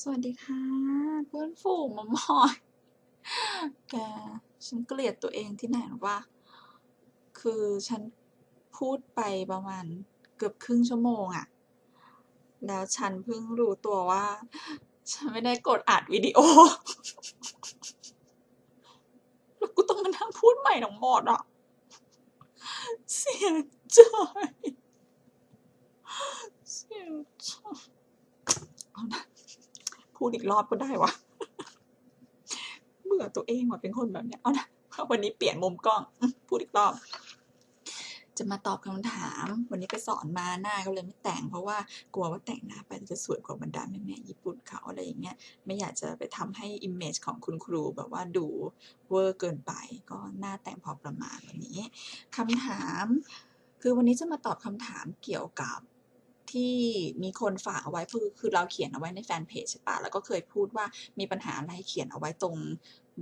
สวัสดีค่ะ เพื่อนฝูงมามอย แก ฉันเกลียดตัวเองที่ไหนหรอวะคือฉันพูดไปประมาณเกือบครึ่งชั่วโมงอะแล้วฉันเพิ่งรู้ตัวว่า ฉันไม่ได้กดอัดวิดีโอ แล้วกูต้องมานั่งพูดใหม่ทั้งหมดอะเสียใจ เสียใจเอานะ พูดอีกรอบก็ได้วะเบื่อตัวเองว่ะเป็นคนแบบเนี้ยเอานะวันนี้เปลี่ยนมุมกล้อง พูดอีกรอบ จะมาตอบคำถาม วันนี้ไปสอนมาหน้าก็เลยไม่แต่ง เพราะว่ากลัวว่าแต่งหน้าไปจะสวยกว่าบรรดาแม่ๆญี่ปุ่นเขาอะไรอย่างเงี้ย ไม่อยากจะไปทำให้ image ของคุณครูแบบว่าดูเวอร์เกินไป ก็หน้าแต่งพอประมาณวันนี้คำถาม คือวันนี้จะมาตอบคำถามเกี่ยวกับ ที่มีคนฝากเอาไว้คือคือเราเขียนเอาไว้ในแฟนเพจใช่ปะแล้วก็เคยพูดว่ามีปัญหาอะไรเขียนเอาไว้ตรง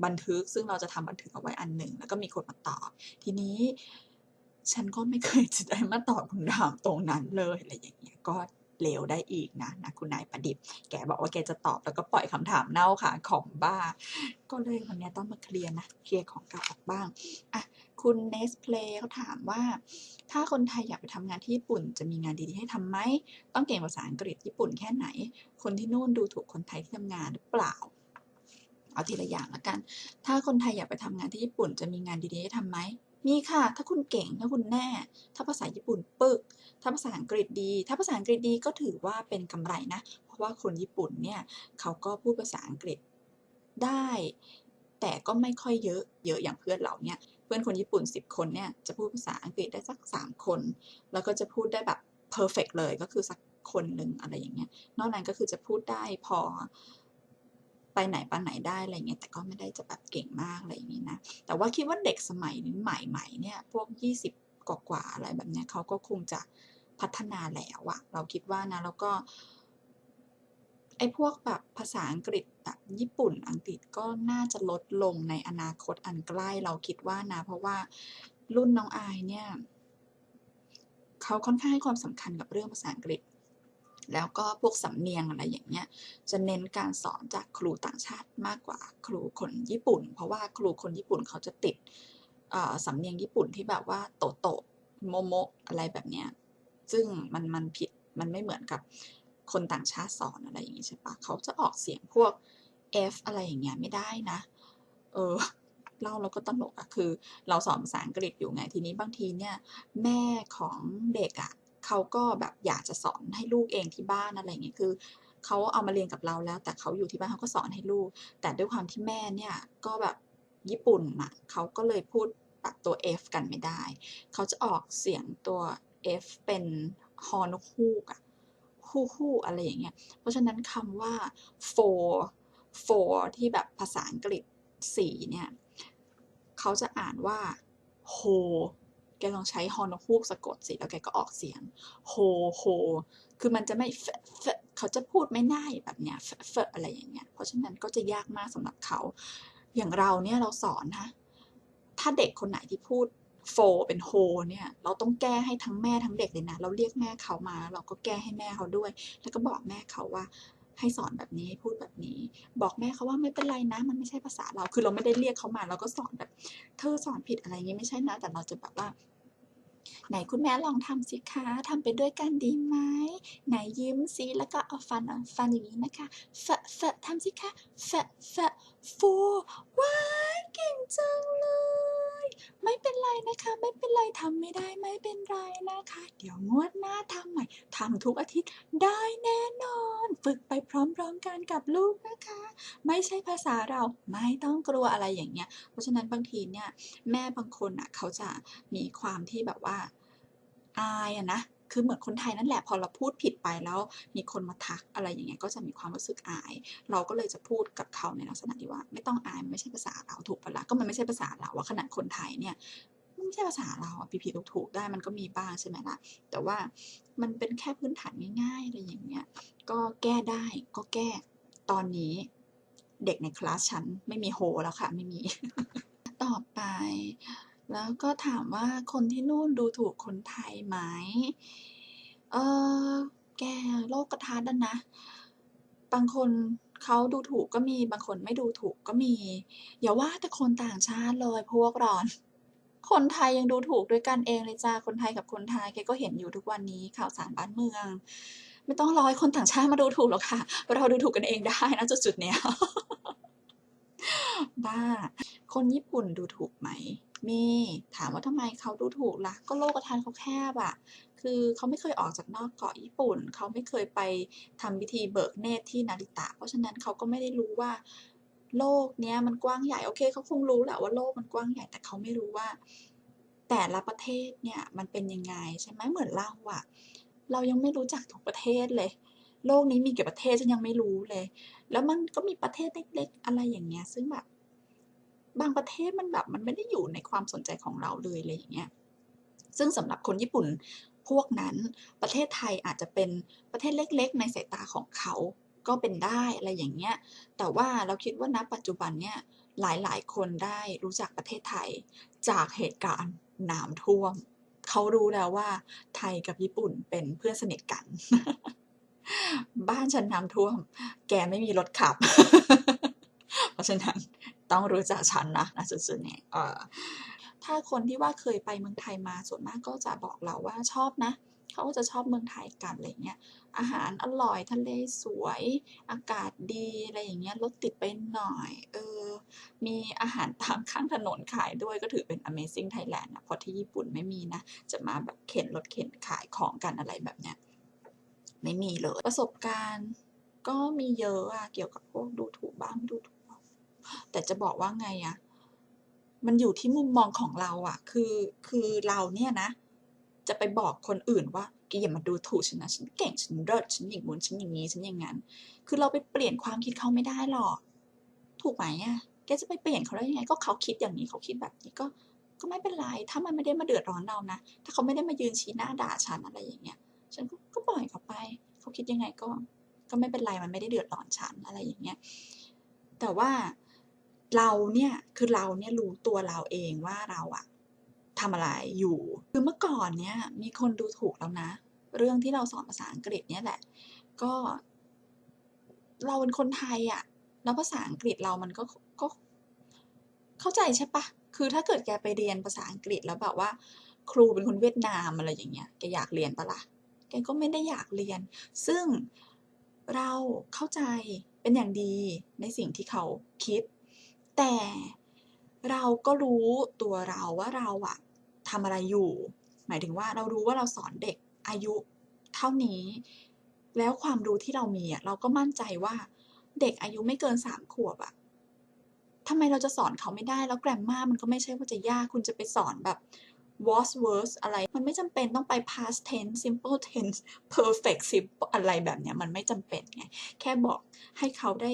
บันทึก ซึ่งเราจะทำบันทึกเอาไว้อันหนึ่งแล้วก็มีคนมาตอบ ทีนี้ฉันก็ไม่เคยจะได้มาตอบคำถามตรงนั้นเลยอะไรอย่างเงี้ยก็ เลวได้อีกนะนะคุณนายประดิษฐ์แกบอกว่าแกจะตอบแล้วก็ปล่อยคำถามเน่าค่ะของบ้า ก็เลยวันนี้ต้องมาเคลียร์นะเคลียร์ของเก่าออกบ้างอะคุณเนสเพลย์เขาถามว่า ถ้าคนไทยอยากไปทำงานที่ญี่ปุ่น จะมีงานดีๆให้ทำไหม ต้องเก่งภาษาอังกฤษญี่ปุ่นแค่ไหน คนที่นู่นดูถูกคนไทยที่ทำงานหรือเปล่าเอาทีละอย่างละกัน ถ้าคนไทยอยากไปทำงานที่ญี่ปุ่นจะมีงานดีๆให้ทำไหม มีค่ะ ถ้าคุณเก่ง ถ้าคุณแน่ ถ้าภาษาญี่ปุ่นปึก ถ้าภาษาอังกฤษดี ถ้าภาษาอังกฤษดีก็ถือว่าเป็นกำไรนะ เพราะว่าคนญี่ปุ่นเนี่ยเขาก็พูดภาษาอังกฤษได้ แต่ก็ไม่ค่อยเยอะ เยอะอย่างเพื่อนเราเนี่ย เพื่อนคนญี่ปุ่น 10 คนเนี่ยจะพูดภาษาอังกฤษได้สัก 3 คน แล้วก็จะพูดได้แบบเพอร์เฟกเลย ก็คือสักคนหนึ่งอะไรอย่างเงี้ย นอกนั้นก็คือจะพูดได้พอ ไปไหนไปไหนได้อะไรเงี้ยแต่ก็ไม่ได้จะแบบเก่งมากอะไรอย่างงี้นะแต่ว่าคิดว่าเด็กสมัยนี้ใหม่ๆเนี่ยพวก 20 กว่าๆอะไรแบบเนี้ยเขาก็คงจะพัฒนาแล้วอะเราคิดว่านะแล้วก็ไอ้พวกแบบภาษาอังกฤษแบบญี่ปุ่นอังกฤษก็น่าจะลดลงในอนาคตอันใกล้เราคิดว่านะ เพราะว่ารุ่นน้องอายเนี่ยเขาค่อนข้างให้ความสำคัญกับเรื่องภาษาอังกฤษ แล้วก็พวกสำเนียงอะไรอย่างเงี้ยจะเน้นการสอนจากครูต่างชาติมากกว่าครูคนญี่ปุ่น เพราะว่าครูคนญี่ปุ่นเขาจะติดสำเนียงญี่ปุ่นที่แบบว่าโตโตโมโมอะไรแบบเนี้ยซึ่งมันมันผิดมันไม่เหมือนกับคนต่างชาติสอนอะไรอย่างงี้ใช่ปล่าเขาจะออกเสียงพวก F อะไรอย่างเงี้ยไม่ได้นะ เออเล่าแล้วก็ตลกอะคือ เราสอนภาษาอังกฤษอยู่ไงทีนี้บางทีเนี่ย แม่ของเด็กอะ เขาก็แบบอยากจะสอนให้ลูกเองที่บ้านอะไรอย่างงี้คือเขาเอามาเรียนกับเราแล้ว แต่เขาอยู่ที่บ้านเขาก็สอนให้ลูก แต่ด้วยความที่แม่เนี่ยก็แบบญี่ปุ่นน่ะเขาก็เลยพูดแบบตัว F กันไม่ได้ เขาจะออกเสียงตัว F เป็นฮอนกฮูกอะฮู้ๆอะไรอย่างเงี้ย เพราะฉะนั้นคำว่า for for ที่แบบภาษาอังกฤษ4เนี่ย เขาจะอ่านว่า ho แกลองใช้ฮอนฮูกสะกดสิแล้วแกก็ออกเสียง ho ho คือมันจะไม่ฟฟเขาจะพูดไม่ได้แบบเนี้ยฟฟอะไรอย่างเงี้ย เพราะฉะนั้นก็จะยากมากสำหรับเขา อย่างเราเนี่ยเราสอนนะถ้าเด็กคนไหนที่พูด for เป็น ho เนี่ย เราต้องแก้ให้ทั้งแม่ทั้งเด็กเลยนะ เราเรียกแม่เขามา เราก็แก้ให้แม่เขาด้วย แล้วก็บอกแม่เขาว่าให้สอนแบบนี้ให้พูดแบบนี้ บอกแม่เขาว่าไม่เป็นไรนะ มันไม่ใช่ภาษาเราคือเราไม่ได้เรียกเขามา เราก็สอนแบบ เธอสอนผิดอะไรเงี้ไม่ใช่นะ แต่เราจะแบบว่า ไหนคุณแม่ลองทำสิคะทำไปด้วยกันดีไหมไหนยิ้มสิแล้วก็เอาฟันเอาฟันอย่างนี้นะคะเฟะเฟะทำสิคะเฟะเฟ for ว้าย นไรนะคะ ไม่เป็นไรทำไม่ได้ไม่เป็นไรนะคะ เดี๋ยวงวดหน้าทำใหม่ทำทุกอาทิตย์ได้แน่นอน ฝึกไปพร้อมๆกันกับลูกนะคะ ไม่ใช่ภาษาเราไม่ต้องกลัวอะไรอย่างเงี้ย เพราะฉะนั้นบางทีเนี่ยแม่บางคนน่ะเขาจะมีความที่แบบว่าอายอะนะคือเหมือนคนไทยนั่นแหละพอเราพูดผิดไปแล้ว มีคนมาทักอะไรอย่างเงี้ยก็จะมีความรู้สึกอาย เราก็เลยจะพูดกับเขาในลักษณะที่ว่า ไม่ต้องอายมันไม่ใช่ภาษาเราถูกปล่าล่ะก็มันไม่ใช่ภาษาเราอะขนาดคนไทยเนี่ย ไม่ใช่ภาษาเราอะผิดๆถูกๆได้มันก็มีบ้างใช่ไหมล่ะ แต่ว่ามันเป็นแค่พื้นฐานง่ายๆอะไรอย่างเงี้ย ก็แก้ได้ก็แก้ตอนนี้เด็กในคลาสฉันไม่มี ho แล้วค่ะ ไม่มี ต่อไป แล้วก็ถามว่าคนที่นู่นดูถูกคนไทยไหมเออแกโลกทัศน์อะนะ บางคนเขาดูถูกก็มี บางคนไม่ดูถูกก็มี อย่าว่าแต่คนต่างชาติเลยพวกเรา คนไทยยังดูถูกด้วยกันเองเลยจ้าคนไทยกับคนไทยแกก็เห็นอยู่ทุกวันนี้ข่าวสารบ้านเมือง ไม่ต้องรอให้คนต่างชาติมาดูถูกหรอกค่ะ เราดูถูกกันเองได้นะจุดๆเนี้ยบ้า คนญี่ปุ่นดูถูกไหม มี ถามว่าทำไมเขาดูถูกล่ะ ก็โลกทัศน์เขาแคบอะคือเขาไม่เคยออกจากนอกเกาะญี่ปุ่น เขาไม่เคยไปทำพิธีเบิกเนตรที่นาริตะ เพราะฉะนั้นเขาก็ไม่ได้รู้ว่า โลกเนี้ยมันกว้างใหญ่โอเคเขาคงรู้แหละว่าโลกมันกว้างใหญ่แต่เขาไม่รู้ว่า แต่ละประเทศเนี่ยมันเป็นยังไงใช่ไหมเหมือนเราอะเรายังไม่รู้จักทุกประเทศเลย โลกนี้มีกี่ประเทศฉันยังไม่รู้เลย แล้วมันก็มีประเทศเล็กๆอะไรอย่างเงี้ย ซึ่งแบบบางประเทศมันแบบมันไม่ได้อยู่ในความสนใจของเราเลยอะไรอย่างเงี้ยซึ่งสำหรับคนญี่ปุ่นพวกนั้นประเทศไทยอาจจะเป็นประเทศเล็ก ๆ ในสายตาของเขา ก็เป็นได้อะไรอย่างเงี้ย แต่ว่าเราคิดว่าณปัจจุบันเนี่ยหลายๆ คนได้รู้จักประเทศไทยจากเหตุการณ์น้ำท่วม เขารู้แล้วว่า ไทยกับญี่ปุ่นเป็นเพื่อนสนิทกัน บ้านฉันน้ำท่วม แกไม่มีรถขับ เพราะฉะนั้นต้องรู้จักฉันนะณจุดๆนี้เอ่อถ้าคนที่ว่าเคยไปเมืองไทยมาส่วนมากก็จะบอกเราว่าชอบนะ เขาก็จะชอบเมืองไทยกันอะไรเงี้ย อาหารอร่อยทะเลสวย อากาศดีอะไรอย่างเงี้ยรถติดไปหน่อย เออ มีอาหารตามข้างถนนขายด้วยก็ถือเป็น Amazing Thailand นะเพราะที่ญี่ปุ่นไม่มีนะ จะมาแบบเข็นรถเข็นขายของกันอะไรแบบเนี้ยไม่มีเลย ประสบการณ์ก็มีเยอะอะเกี่ยวกับพวกดูถูกบ้างดูถูกแต่จะบอกว่าไงอะมันอยู่ที่มุมมองของเราอะคือคือเราเนี่ยนะ จะไปบอกคนอื่นว่า"แกอย่ามาดูถูกฉันนะ ฉันเก่ง ฉันเลิศ ฉันอย่างงู้นฉันอย่างงี้ ฉันอย่างงั้น"คือเราไปเปลี่ยนความคิดเขาไม่ได้หรอก ถูกไหมอะ แกจะไปเปลี่ยนเขาได้ยังไง ก็เขาคิดอย่างนี้ เขาคิดแบบนี้ก็ ก็ไม่เป็นไร ถ้ามันไม่ได้มาเดือดร้อนเรานะ ถ้าเขาไม่ได้มายืนชี้หน้าด่าฉันอะไรอย่างเงี้ย ฉันก็ก็ปล่อยเขาไป เขาคิดยังไงก็ ก็ไม่เป็นไร มันไม่ได้เดือดร้อนฉันอะไรอย่างเงี้ย แต่ว่าเราเนี่ย คือเราเนี่ยรู้ตัวเราเองว่าเราอะ ทำอะไรอยู่ คือเมื่อก่อนเนี่ยมีคนดูถูกเรานะ เรื่องที่เราสอนภาษาอังกฤษเนี่ยแหละ ก็ เราเป็นคนไทยอะแล้วภาษาอังกฤษเรามันก็ก็เข้าใจใช่ปล่าคือถ้าเกิดแกไปเรียนภาษาอังกฤษแล้วแบบว่า ครูเป็นคนเวียดนามอะไรอย่างเงี้ย แกอยากเรียนเปล่าล่ะ แกก็ไม่ได้อยากเรียน ซึ่งเราเข้าใจเป็นอย่างดีในสิ่งที่เขาคิด แต่ เราก็รู้ตัวเราว่าเราอะทำอะไรอยู่ หมายถึงว่าเรารู้ว่าเราสอนเด็กอายุเท่านี้ แล้วความรู้ที่เรามีอะเราก็มั่นใจว่าเด็กอายุไม่เกิน3ขวบอะทำไมเราจะสอนเขาไม่ได้ แล้ว Grammar มันก็ไม่ใช่ว่าจะยาก คุณจะไปสอนแบบ was verse อะไร มันไม่จำเป็นต้องไป past tense simple tense perfect simple อะไรแบบเนี้ย มันไม่จำเป็นไง แค่บอกให้เขาได้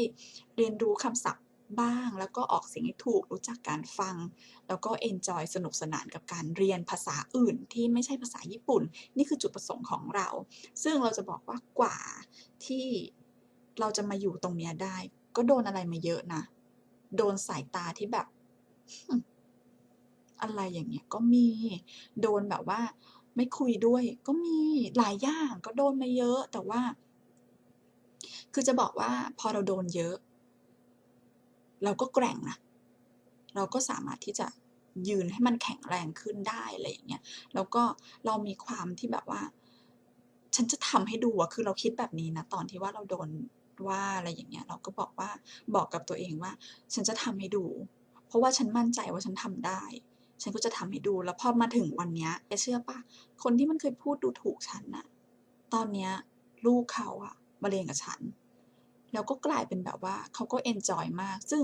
เรียนรู้คำศัพท์ บ้าง แล้วก็ออกเสียงให้ถูกรู้จักการฟัง แล้วก็เอนจอยสนุกสนานกับการเรียนภาษาอื่นที่ไม่ใช่ภาษาญี่ปุ่น นี่คือจุดประสงค์ของเรา ซึ่งเราจะบอกว่ากว่าที่เราจะมาอยู่ตรงนี้ได้ ก็โดนอะไรมาเยอะนะ โดนสายตาที่แบบ อะไรอย่างเงี้ยก็มี โดนแบบว่า ไม่คุยด้วย ก็มีหลายอย่างก็โดนมาเยอะ แต่ว่า คือจะบอกว่าพอเราโดนเยอะ เราก็แกร่งนะเราก็สามารถที่จะยืนให้มันแข็งแรงขึ้นได้อะไรอย่างเงี้ยแล้วก็เรามีความที่แบบว่า ฉันจะทำให้ดูอะคือเราคิดแบบนี้นะตอนที่ว่าเราโดนว่าอะไรอย่างเงี้ย เราก็บอกว่าบอกกับตัวเองว่า ฉันจะทำให้ดู เพราะว่าฉันมั่นใจว่าฉันทำได้ ฉันก็จะทำให้ดูแล้วพอมาถึงวันเนี้ยเชื่อปล่าคนที่มันเคยพูดดูถูกฉันน่ะ ตอนเนี้ยลูกเขาอะมาเรียนกับฉัน แล้วก็กลายเป็นแบบว่าเขาก็เอนจอยมาก ซึ่ง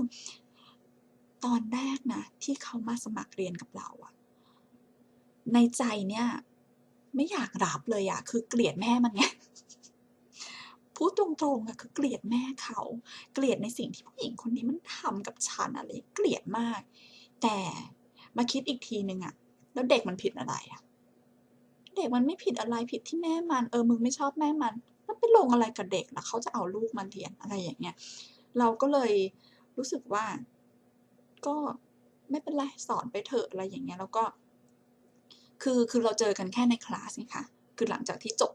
ตอนแรกนะ ที่เขามาสมัครเรียนกับเราอะในใจเนี่ย ไม่อยากรับเลยอะคือเกลียดแม่มันไงพูดตรงๆอะคือเกลียดแม่เขา เกลียดในสิ่งที่ผู้หญิงคนนี้มันทำกับฉันอะไรเกลียดมาก แต่มาคิดอีกทีนึงอะแล้วเด็กมันผิดอะไรอะเด็กมันไม่ผิดอะไรผิดที่แม่มัน เออมึงไม่ชอบแม่มัน ไปลงอะไรกับเด็กล่ะเขาจะเอาลูกมาเรียนอะไรอย่างเงี้ย เราก็เลยรู้สึกว่า ก็ไม่เป็นไรสอนไปเถอะอะไรอย่างเงี้ย แล้วก็ คือคือเราเจอกันแค่ในคลาสนี่คะคือหลังจากที่จบ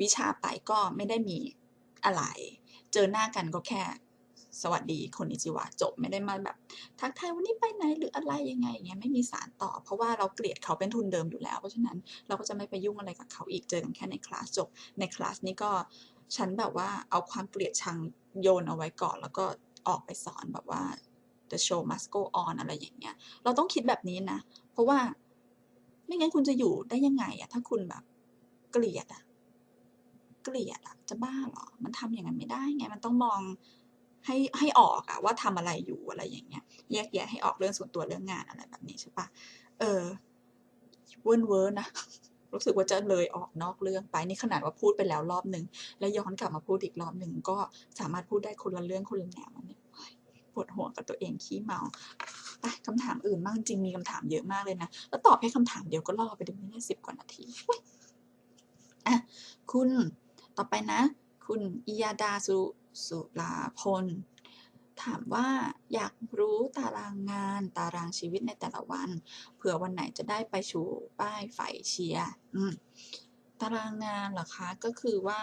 วิชาไปก็ไม่ได้มีอะไร เจอหน้ากันก็แค่ สวัสดีคนนิจิวะจบไม่ได้มาแบบ ทักทายวันนี้ไปไหนหรืออะไรยังไงอย่างเงี้ยไม่มีสารต่อ เพราะว่าเราเกลียดเขาเป็นทุนเดิมอยู่แล้ว เพราะฉะนั้นเราก็จะไม่ไปยุ่งอะไรกับเขาอีกเจอกันแค่ในคลาสจบในคลาสนี้ก็ฉันแบบว่าเอาความเกลียดชังโยนเอาไว้ก่อน แล้วก็ออกไปสอนแบบว่า the show must go on อะไรอย่างเงี้ย เราต้องคิดแบบนี้นะ เพราะว่าไม่งั้นคุณจะอยู่ได้ยังไงอะถ้าคุณแบบ เกลียดอะเกลียดอะจะบ้าเหรอ มันทำอย่างนั้นไม่ได้ไง มันต้องมอง ให้ให้ออกอะว่าทำอะไรอยู่อะไรอย่างเงี้ย แยกแยะให้ออกเรื่องส่วนตัวเรื่องงานอะไรแบบนี้ใช่ปะเออเวิร์นเวิร์นนะรู้สึกว่าจะเลยออกนอกเรื่องไปนี่ขนาดว่าพูดไปแล้วรอบหนึ่งแล้วย้อนกลับมาพูดอีกรอบหนึ่งก็สามารถพูดได้คนละเรื่องคนละแนวนี่ปวดหัวกับตัวเองขี้เมาไปคำถามอื่นบ้างจริงมีคำถามเยอะมากเลยนะ แล้วตอบแค่คำถามเดียวก็ล่อไปถึงนี่สิบกว่านาทีเว้ยอะคุณต่อไปนะ คุณอิยาดาสุ สุลาพล ถามว่าอยากรู้ตารางงานตารางชีวิตในแต่ละวัน เผื่อวันไหนจะได้ไปชูป้ายไฟเชียร์ตารางงานเหรอคะ ก็คือว่า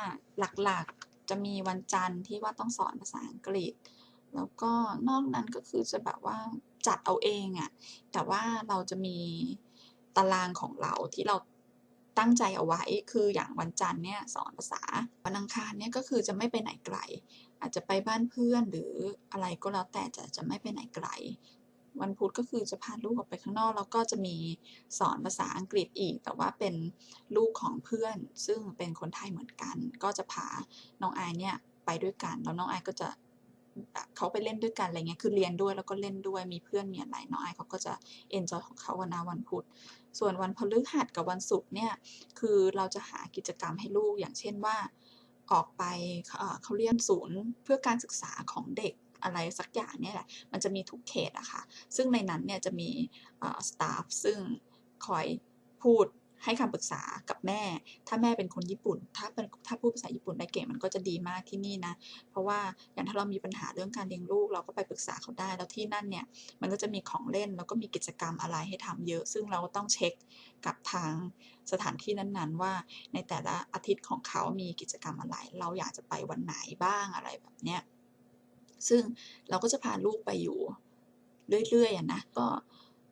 หลักๆจะมีวันจันทร์ที่ว่าต้องสอนภาษาอังกฤษ แล้วก็นอกนั้นก็คือจะแบบว่าจัดเอาเองอะแต่ว่าเราจะมีตารางของเราที่เรา ตั้งใจเอาไว้ คืออย่างวันจันทร์เนี่ยสอนภาษา วันอังคารเนี่ยก็คือจะไม่ไปไหนไกล อาจจะไปบ้านเพื่อนหรืออะไรก็แล้วแต่จะจะไม่ไปไหนไกล วันพุธก็คือจะพาลูกออกไปข้างนอก แล้วก็จะมีสอนภาษาอังกฤษอีก แต่ว่าเป็นลูกของเพื่อน ซึ่งเป็นคนไทยเหมือนกัน ก็จะพาน้องไอายเนี่ยไปด้วยกัน แล้วน้องไอายก็จะเขาไปเล่นด้วยกันอะไรเงี้ย คือเรียนด้วยแล้วก็เล่นด้วย มีเพื่อนมีอะไรน้องไอายเขาก็จะเอนจอยของเขาวันนะวันพุธ ส่วนวันพฤหัสกับวันศุกร์เนี่ย คือเราจะหากิจกรรมให้ลูก อย่างเช่นว่า ออกไปเขาเรียนศูนย์เพื่อการศึกษาของเด็กอะไรสักอย่างเนี่ยแหละ มันจะมีทุกเขตอะค่ะ ซึ่งในนั้นเนี่ยจะมีสตาฟซึ่งคอยพูด ให้คำปรึกษากับแม่ ถ้าแม่เป็นคนญี่ปุ่น ถ้าเป็นถ้าพูดภาษาญี่ปุ่นได้เก่งมันก็จะดีมากที่นี่นะ เพราะว่าอย่างถ้าเรามีปัญหาเรื่องการเลี้ยงลูกเราก็ไปปรึกษาเขาได้ แล้วที่นั่นเนี่ยมันก็จะมีของเล่นแล้วก็มีกิจกรรมอะไรให้ทำเยอะ ซึ่งเราก็ต้องเช็คกับทางสถานที่นั้นๆ ว่าในแต่ละอาทิตย์ของเขามีกิจกรรมอะไร เราอยากจะไปวันไหนบ้างอะไรแบบเนี้ย ซึ่งเราก็จะพาลูกไปอยู่เรื่อยๆนะ ก็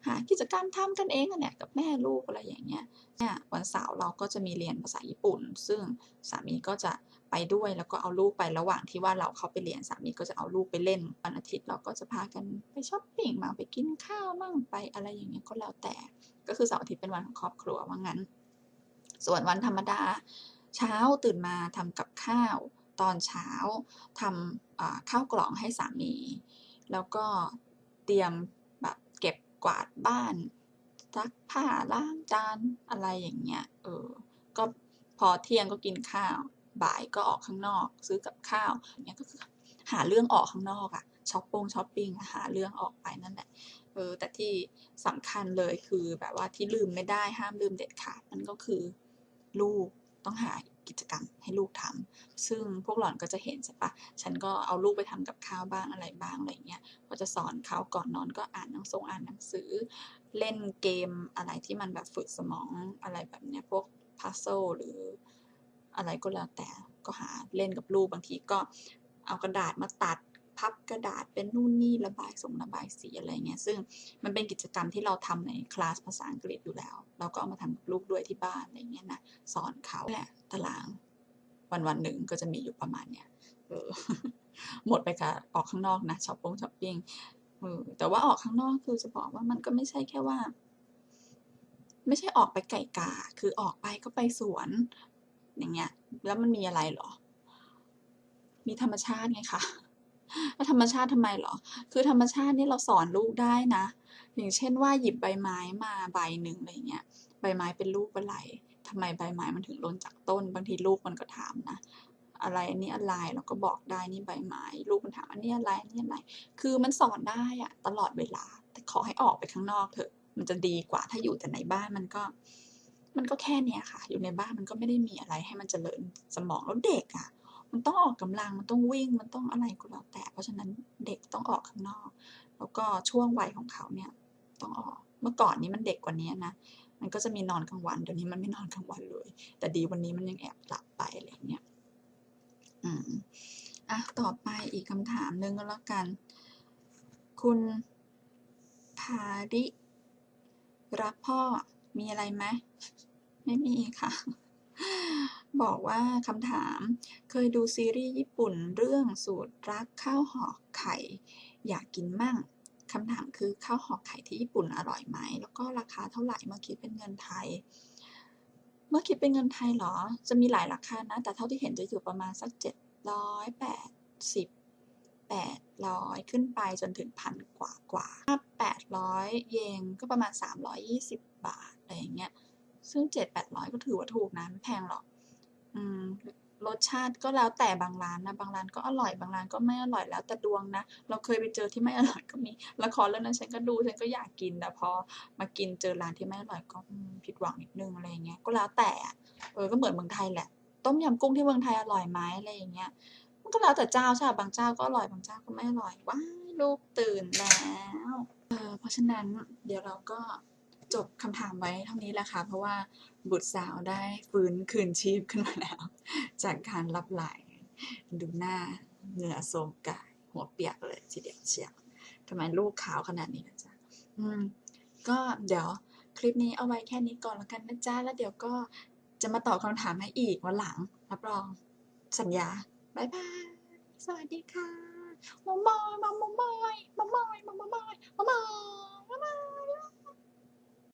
หากิจกรรมทำกันเองอะเนี่ยกับแม่ลูกอะไรอย่างเงี้ยเนี่ยวันเสาร์เราก็จะมีเรียนภาษาญี่ปุ่น ซึ่งสามีก็จะไปด้วยแล้วก็เอาลูกไประหว่างที่ว่าเราเข้าไปเรียนสามีก็จะเอาลูกไปเล่นวันอาทิตย์เราก็จะพากันไปช้อปปิ้งมั่งไปกินข้าวมั่งไปอะไรอย่างเงี้ยก็แล้วแต่ก็คือเสาร์อาทิตย์เป็นวันของครอบครัวว่างั้น ส่วนวันธรรมดา เช้าตื่นมาทำกับข้าว ตอนเช้าทำข้าวกล่องให้สามี แล้วก็เตรียม กวาดบ้านซักผ้าล้างจานอะไรอย่างเงี้ย เออ ก็พอเที่ยงก็กินข้าว บ่ายก็ออกข้างนอก ซื้อกับข้าวอย่างเงี้ยก็คือหาเรื่องออกข้างนอกอะช้อปปงช้อปปิ้งหาเรื่องออกไปนั่นแหละ เออ แต่ที่สำคัญเลยคือแบบว่าที่ลืมไม่ได้ห้ามลืมเด็ดขาดนั่นก็คือ ลูกต้องหา กิจกรรมให้ลูกทำซึ่งพวกหล่อนก็จะเห็นใช่ปะฉันก็เอาลูกไปทำกับข้าวบ้างอะไรบ้างอะไรเงี้ยก็จะสอนเขาก่อนนอนก็อ่านหนังสงอ่านหนังสือ เล่นเกมอะไรที่มันแบบฝึกสมองอะไรแบบเนี้ยพวกพัซโซหรืออะไรก็แล้วแต่ก็หาเล่นกับลูกบางทีก็เอากระดาษมาตัด พับกระดาษเป็นนู่นนี่ระบายส่งระบายสีอะไรเงี้ยซึ่งมันเป็นกิจกรรมที่เราทำในคลาสภาษาอังกฤษอยู่แล้ว เราก็เอามาทำกับลูกด้วยที่บ้านอะไรเงี้ยนะสอนเขาแหละตารางวันวันหนึ่งก็จะมีอยู่ประมาณเนี้ยเออหมดไปกับออกข้างนอกนะช้อปปงช้อปปิ้งเออแต่ว่าออกข้างนอกคือจะบอกว่ามันก็ไม่ใช่แค่ว่า ไม่ใช่ออกไปไก่กา คือออกไปก็ไปสวน อย่างเงี้ย แล้วมันมีอะไรหรอ มีธรรมชาติไงคะ แล้วธรรมชาติทำไมเหรอ คือธรรมชาตินี่เราสอนลูกได้นะ อย่างเช่นว่าหยิบใบไม้มาใบหนึ่งอะไรเงี้ย ใบไม้เป็นรูปอะไรทำไมใบไม้มันถึงล่นจากต้น บางทีลูกมันก็ถามนะ อะไรอันนี้อะไรเราก็บอกได้นี่ใบไม้ ลูกมันถามอันนี้อะไรอันนี้อะไร คือมันสอนได้อะตลอดเวลา แต่ขอให้ออกไปข้างนอกเถอะ มันจะดีกว่าถ้าอยู่แต่ในบ้านมันก็ มันก็แค่เนี้ยค่ะ อยู่ในบ้านมันก็ไม่ได้มีอะไรให้มันเจริญสมองแล้วเด็กอะ มันต้องออกกำลังมันต้องวิ่งมันต้องอะไรก็แล้วแต่ เพราะฉะนั้นเด็กต้องออกข้างนอก แล้วก็ช่วงวัยของเขาเนี่ยต้องออกเมื่อก่อนนี้มันเด็กกว่านี้นะมันก็จะมีนอนกลางวันเดี๋ยวนี้มันไม่นอนกลางวันเลย แต่ดีวันนี้มันยังแอบหลับไปอะไรเงี้ยอืมอะต่อไปอีกคำถามหนึ่งก็แล้วกัน คุณภาริรักพ่อมีอะไรไหมไม่มีค่ะ บอกว่าคำถาม เคยดูซีรีส์ญี่ปุ่นเรื่องสูตรรักข้าวห่อไข่ อยากกินมั่งคำถามคือข้าวห่อไข่ที่ญี่ปุ่นอร่อยไหม แล้วก็ราคาเท่าไหร่เมื่อคิดเป็นเงินไทย เมื่อคิดเป็นเงินไทยเหรอ จะมีหลายราคานะ แต่เท่าที่เห็นจะอยู่ประมาณสักเจ็ดร้อยแปดสิบแปดร้อยขึ้นไปจนถึงพันกว่ากว่าถ้าแปดร้อยเยนก็ประมาณสามร้อยยี่สิบบาทอะไรอย่างเงี้ย ซึ่งเจ็ดแปดร้อยก็ถือว่าถูกนะไม่แพงหรอก รสชาติก็แล้วแต่บางร้านนะบางร้านก็อร่อยบางร้านก็ไม่อร่อยแล้วแต่ดวงนะ เราเคยไปเจอที่ไม่อร่อยก็มีละครเรื่องนั้นฉันก็ดูฉันก็อยากกินแต่พอมากินเจอร้านที่ไม่อร่อยก็ผิดหวังนิดนึงอะไรเงี้ยก็แล้วแต่เออก็เหมือนเมืองไทยแหละ ต้มยำกุ้งที่เมืองไทยอร่อยไหมอะไรอย่างเงี้ยมันก็แล้วแต่เจ้าใช่ปะบางเจ้าก็อร่อยบางเจ้าก็ไม่อร่อยว้าลูกตื่นแล้วเออเพราะฉะนั้นเดี๋ยวเราก็ จบคำถามไว้เท่านี้แหละค่ะ เพราะว่าบุตรสาวได้ฟื้นคืนชีพขึ้นมาแล้ว จากการรับไหลดูหน้าเหงื่อโทรมกาย หัวเปียกเลยทีเดียวเชียวทำไมลูกขาวขนาดนี้นะจ๊ะอืม ก็เดี๋ยวคลิปนี้เอาไว้แค่นี้ก่อนแล้วกันนะจ๊ะ แล้วเดี๋ยวก็จะมาตอบคำถามให้อีกวันหลัง รับรอง สัญญาบายบาย สวัสดีค่ะมอมอยมอมมอยมอมอยมอมอยมอมอยมอมมอย